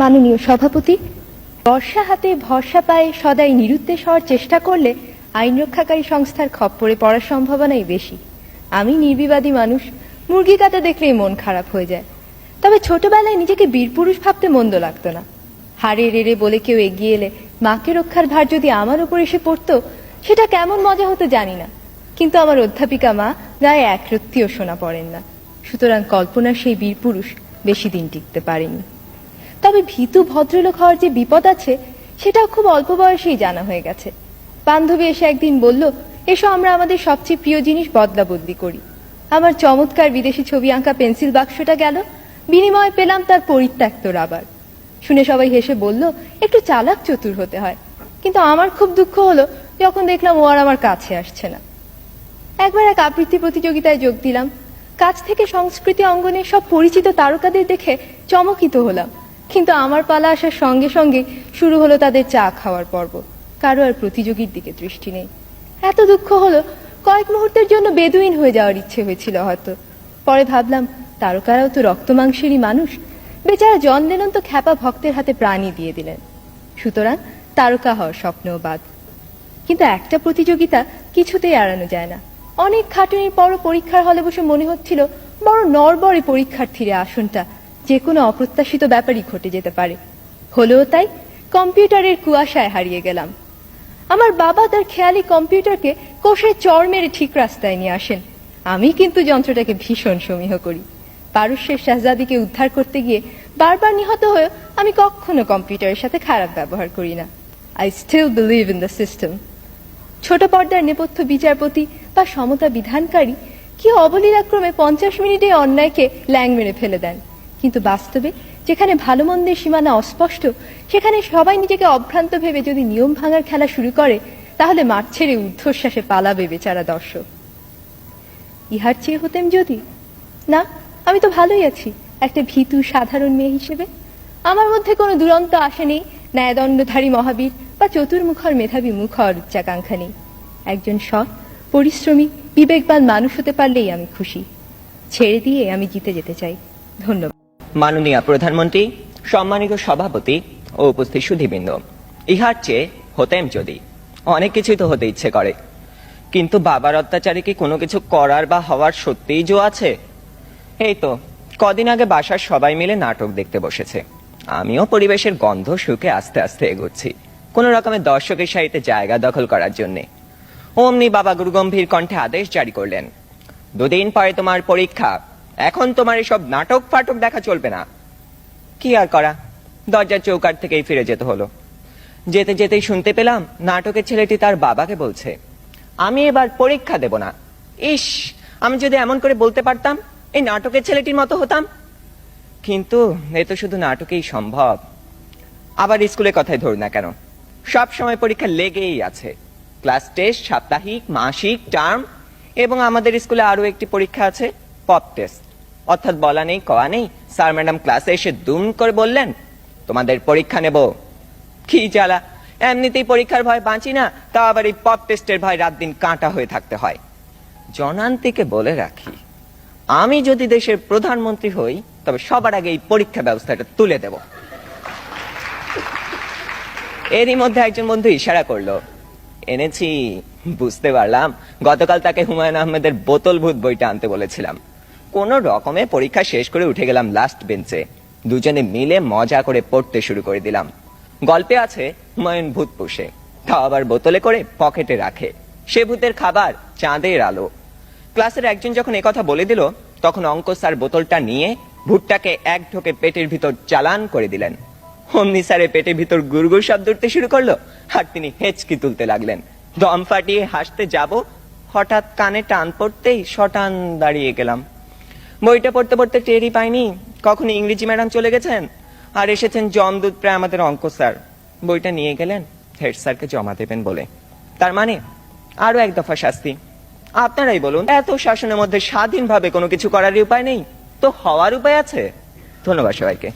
মাননীয় সভাপতি, বর্ষা হাতে ভরসা পায়ে সদাই নিরুদ্দেশ হওয়ার চেষ্টা করলে আইন রক্ষাকারী সংস্থার খপ্পরে পড়ার সম্ভাবনাই বেশি। আমি নির্বিবাদী মানুষ, মুরগি কাটা দেখলেই মন খারাপ হয়ে যায়। তবে ছোটবেলায় নিজেকে বীরপুরুষ ভাবতে মন্দ লাগতো না। হারে রেড়ে বলে কেউ এগিয়ে এলে মাকে রক্ষার ভার যদি আমার উপর এসে পড়তো, সেটা কেমন মজা হতো জানি না। কিন্তু আমার অধ্যাপিকা মা গায়ে একরত্তিও শোনা পড়েন না। সুতরাং কল্পনার সেই বীরপুরুষ বেশি দিন টিকতে পারেনি। তবে ভীতু ভদ্রলোক হওয়ার যে বিপদ আছে, সেটাও খুব অল্প বয়সেই জানা হয়ে গেছে। বান্ধবী এসে একদিন বলল, এসো আমরা আমাদের সবচেয়ে প্রিয় জিনিস বদলা বদলি করি। আমার চমৎকার বিদেশি ছবি আঁকা পেন্সিল বাক্সটা গেল, বিনিময়ে পেলাম তার পরিত্যক্ত রাবার। শুনে সবাই হেসে বলল, একটু চালাক চতুর হতে হয়। কিন্তু আমার খুব দুঃখ হলো যখন দেখলাম ও আর আমার কাছে আসছে না। একবার এক আবৃত্তি প্রতিযোগিতায় যোগ দিলাম। কাছ থেকে সংস্কৃতি অঙ্গনে সব পরিচিত তারকাদের দেখে চমকিত হলাম। কিন্তু আমার পালা আসার সঙ্গে সঙ্গে শুরু হলো তাদের চা খাওয়ার পর্ব। কারও আর প্রতিযোগীর দিকে দৃষ্টি নেই। এত দুঃখ হলো, কয়েক মুহূর্তের জন্য বেদুইন হয়ে যাওয়ার ইচ্ছে হয়েছিল হয়তো। পরে ভাবলাম, তারকারাও তো রক্ত মাংসেরই মানুষ। বেচারা জন লেনন তো খ্যাপা ভক্তের হাতে প্রাণী দিয়ে দিলেন। সুতরাং তারকা হওয়ার স্বপ্নও বাদ। কিন্তু একটা প্রতিযোগিতা কিছুতেই এড়ানো যায় না। অনেক খাটুনির পরও পরীক্ষার হলে বসে মনে হচ্ছিল, বড় নরবরে পরীক্ষার্থীর আসনটা যে কোনো অপ্রত্যাশিত ব্যাপারই ঘটে যেতে পারে। হলেও তাই কম্পিউটারের কুয়াশায় হারিয়ে গেলাম। আমার বাবা তার খেয়ালি কম্পিউটারকে কোষে চর মেরে ঠিক রাস্তায় নিয়ে আসেন। আমি কিন্তু যন্ত্রটাকে ভীষণ সমীহ করি। পারস্যের শাহজাদিকে উদ্ধার করতে গিয়ে বারবার নিহত হয়েও আমি কখনো কম্পিউটারের সাথে খারাপ ব্যবহার করি না। I still believe in the system ছোট পর্দার নেপথ্য বিচারপতি বা সমতা বিধানকারী কি অবলীলাক্রমে পঞ্চাশ মিনিটে অন্যায়কে ল্যাং মেরে ফেলে দেন? কিন্তু বাস্তবে যেখানে ভালো মন্দের সীমানা অস্পষ্ট, সেখানে সবাই নিজেকে অভ্রান্ত ভেবে যদি নিয়ম ভাঙার খেলা শুরু করে, তাহলে মাঠ ছেড়ে ঊর্ধ্বশ্বাসে পালাবে বেচারা দর্শক। ইহার চেয়ে হতেম যদি? না, আমি তো ভালোই আছি, একটা ভীতু সাধারণ মেয়ে হিসেবে। আমার মধ্যে কোনো দুরন্ত আশা নেই, ন্যায়দণ্ডধারী মহাবীর বা চতুর্মুখর মেধাবী মুখর উচ্চাকাঙ্ক্ষা নেই। একজন সৎ, পরিশ্রমী, বিবেকবান মানুষ হতে পারলেই আমি খুশি। ছেড়ে দিয়ে আমি জিতে যেতে চাই। ধন্যবাদ। মাননীয় প্রধানমন্ত্রী, সম্মানিত সভাপতি ও উপস্থিত সুধীবৃন্দ। ইহার চেয়ে হতেম যদি, অনেক কিছুই তো হতে ইচ্ছে করে। কিন্তু বাবার অত্যাচারে কি কোনো কিছু করার বা হওয়ার সত্যিই জো আছে? এই তো, কদিন আগে বাসার সবাই মিলে নাটক দেখতে বসেছে। আমিও পরিবেশের গন্ধ শুকে আস্তে আস্তে এগোচ্ছি, কোনো রকমের দর্শকের সারিতে জায়গা দখল করার জন্যে। অমনি বাবা গুরুগম্ভীর কণ্ঠে আদেশ জারি করলেন, দুদিন পরে তোমার পরীক্ষা এখন তোমার এসব নাটক ফাটক দেখা চলবে না। কি আর করা? দরজার চৌকাট থেকেই ফিরে যেতে হলো। যেতে যেতেই শুনতে পেলাম নাটকের ছেলেটি তার বাবাকে বলছে, আমি এবার পরীক্ষা দেব না। ইস, আমি যদি এমন করে বলতে পারতাম, এই নাটকের ছেলেটির মতো হতাম। কিন্তু এ তো শুধু নাটকেই সম্ভব। আবার স্কুলের কথাই ধরুন না কেন। সব সময় পরীক্ষা লেগেই আছে। ক্লাস টেস্ট, সাপ্তাহিক, মাসিক, টার্ম, এবং আমাদের স্কুলে আরও একটি পরীক্ষা আছে, পপ টেস্ট। অর্থাৎ বলা নেই, কওয়া নেই। স্যার ম্যাডাম ক্লাসে এসে দুম করে বললেন, তোমাদের পরীক্ষা নেব। কি জ্বালা? এমনিতেই পরীক্ষার ভয় বাঁচি না তা আবার এই পপ টেস্টের ভয় রাত দিন কাঁটা হয়ে থাকতে হয়। জনান্তিকে বলে রাখি, আমি যদি দেশের প্রধানমন্ত্রী হই, তবে সবার আগে এই পরীক্ষা ব্যবস্থাটা তুলে দেব। এরই মধ্যে একজন বন্ধু ইশারা করল, এনেছি, বুঝতে পারলাম। গতকাল তাকে হুমায়ুন আহমেদের বোতল ভূত বইটা আনতে বলেছিলাম। কোন রকমে পরীক্ষা শেষ করে উঠে গেলাম লাস্ট বেঞ্চে দুজনে মিলে মজা করে পড়তে শুরু করে দিলাম। গল্পে আছে হুমায়ুন ভূত পুষে। তা আবার বোতলে করে পকেটে রাখে। সে ভূতের খাবার চাঁদের আলো। ক্লাসের একজন যখন কথা বলে দিল, তখন অঙ্ক স্যার বোতলটা নিয়ে ভুট্টাকে এক ঢোকে পেটের ভিতর চালান করে দিলেন। অমনি স্যারের পেটের ভিতর গুড়গুড় শব্দ উঠতে শুরু করল আর তিনি হেঁচকি তুলতে লাগলেন। দম ফাটিয়ে হাসতে যাব, হঠাৎ কানে টান পড়তেই শটান দাঁড়িয়ে গেলাম। বইটা পড়তে পড়তে টেরই পাইনি। কখনো ইংরেজি ম্যাডাম চলে গেছেন? আর এসেছেন জমদূত প্রায় আমাদের অঙ্ক স্যার। বইটা নিয়ে গেলেন, হেড স্যারকে জমা দেবেন বলে। তার মানে আরও এক দফা শাস্তি। আপনারাই বলুন, এত শাসনের মধ্যে স্বাধীনভাবে কোনো কিছু করার উপায় নেই? তো হওয়ার উপায় আছে? ধন্যবাদ সবাইকে।